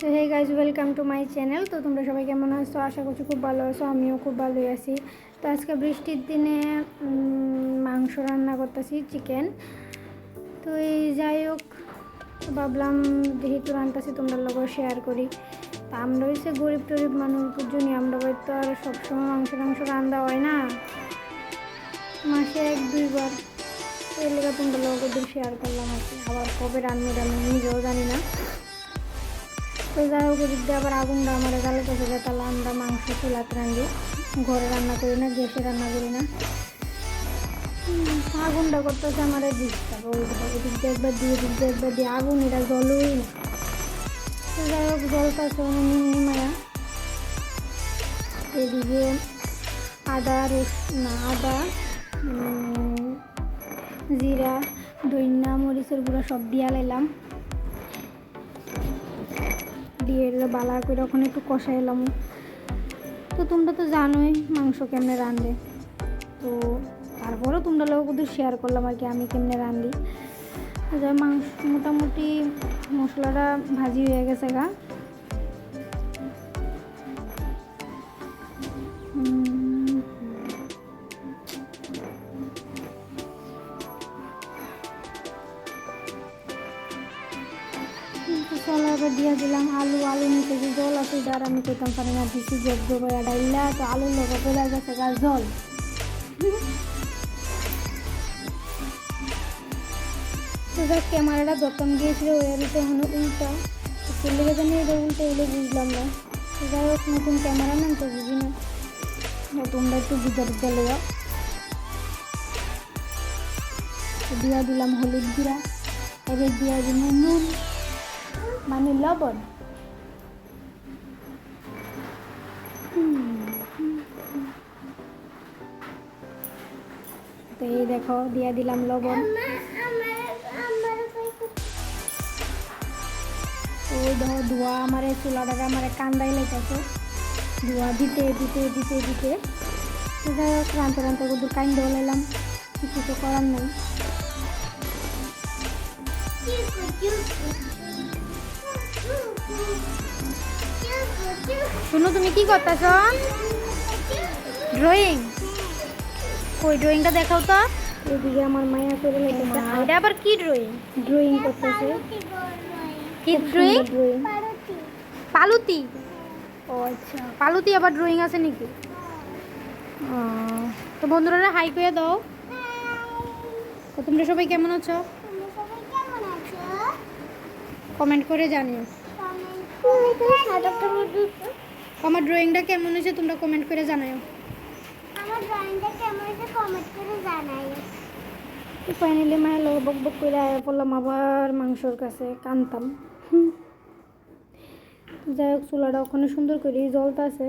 So hey guys welcome to my channel তো তোমরা সবাই কেমন আছো? আশা করছি খুব ভালো আছো, আমিও খুব ভালোই আছি। তো আজকে বৃষ্টির দিনে মাংস রান্না করতেছি চিকেন তো এই যাই হোক, ভাবলাম যেহেতু রান্নাছি তোমরা লোক শেয়ার করি। তা আমরা হচ্ছে গরিব টরিব মানুষ জন্য আমরা বাড়িতে তো আর সবসময় মাংস টাংস রান্না হয় না। মাসে এক, দুইবার। লেগে তোমরা লোক শেয়ার করলাম আর কি। আবার কবে রান্না রান্না নিজেও জানি না। যাই হোক এদিক দিয়ে আবার আগুনটা আমার গালে চলে যায় তাহলে আমরা মাংস চুলাতে রান্ধি ঘরে রান্না করি না, গ্যাসে রান্না করি না। আগুনটা করতেছে আমার ডিস্টার্ব এদিক দিয়ে একবার দিয়ে এদিক দিয়ে একবার দিয়ে, আগুন এটা জলই যাই হোক জলটাছে নিমায়া এদিকে আদা, রস, না, আদা জিরা দইনা মরিচের গুঁড়ো সব দিয়া লাইলাম দিয়ে এলো বালা করে ওখানে একটু কষাইলাম। তো তোমরা তো জানোই মাংস কেমনে রাঁধে। তো তারপরেও তোমরা লোক কিন্তু শেয়ার করলাম আর কি, আমি কেমনে রাঁধি। মাংস মোটামুটি মশলাটা ভাজি হয়ে গেছে গা। এবার দিয়ে দিলাম, আলু আলু নিতে যে জল আছে যার আমি কইতাম পারি না দিছি যোগ্য করে ডাইলা, তো আলুর লোক চলে গেছে গা জল। যাক, ক্যামেরাটা যখন গিয়েছিল ওই আলুতে এখন উল্টা। চলে গেছে না এটা উল্টে এলে বুঝলাম না। যাই হোক, নতুন ক্যামেরা নাম তো বুঝি না। তোমরা একটু বুঝে বুঝে লেগা। দিয়া দিলাম হলুদ গুঁড়া এবার দিয়া দিলাম নুন লবণ। তো এই দেখো, দিয়ে দিলাম লবণ। ওই দেখো, ধোয়া আমার, চুলাটাকে আমার কান্দাই লেগেছে ধোয়া দিতে দিতে দিতে দিতে। রান্তে রান্তে কাইন্দ লাইলাম কিছু তো করার নেই। শুনো তুমি কি করতেছ ড্রয়িং ওই ড্রয়িংটা দেখাও তো। এদিকে আমার মায়া করে লেগেছে এটা আবার কি ড্রয়িং ড্রয়িং করতেছে। কি ড্রয়িং ড্রয়িং পালুতি। ও আচ্ছা। পালুতি আবার ড্রয়িং আছে নাকি? তো বন্ধুরা হাই করে দাও। তো তোমরা সবাই কেমন আছো? কমেন্ট করে জানিও। আমার ড্রয়িংটা কেমন হয়েছে তোমরা কমেন্ট করে জানাও আমার ড্রয়িংটা কেমন হয়েছে কমেন্ট করে জানাই তো ফাইনালি মায়ের লোক বক বক করে আয়া পড়লাম আবার মাংসর কাছে কানতাম। যাই হোক চুলাটা ওখানে সুন্দর করে জলটা আছে।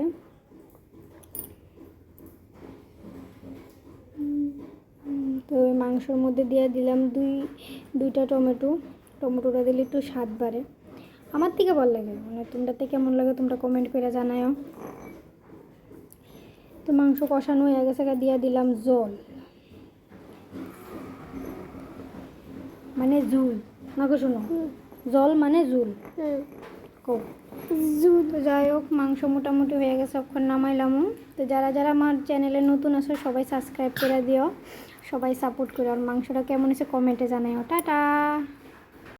তো ওই মাংসর মধ্যে দিয়ে দিলাম দুই দুইটা টমেটো। টমেটোটা দিলে একটু স্বাদ বাড়ে। আমার থেকে ভালো লাগে মানে তোমরাতে কেমন লাগে তোমরা কমেন্ট করে জানাও তো মাংস কষানো হয়ে গেছে গা দিয়ে দিলাম জল। মানে জুল। না শোনো। জল মানে জুল। জুল। যাই হোক মাংস মোটামুটি হয়ে গেছে অক্ষণ নামাইলাম। তো যারা যারা আমার চ্যানেলে নতুন আছে সবাই সাবস্ক্রাইব করে দিও। সবাই সাপোর্ট করো আর মাংসটা কেমন হয়েছে কমেন্টে জানাইও টাটা!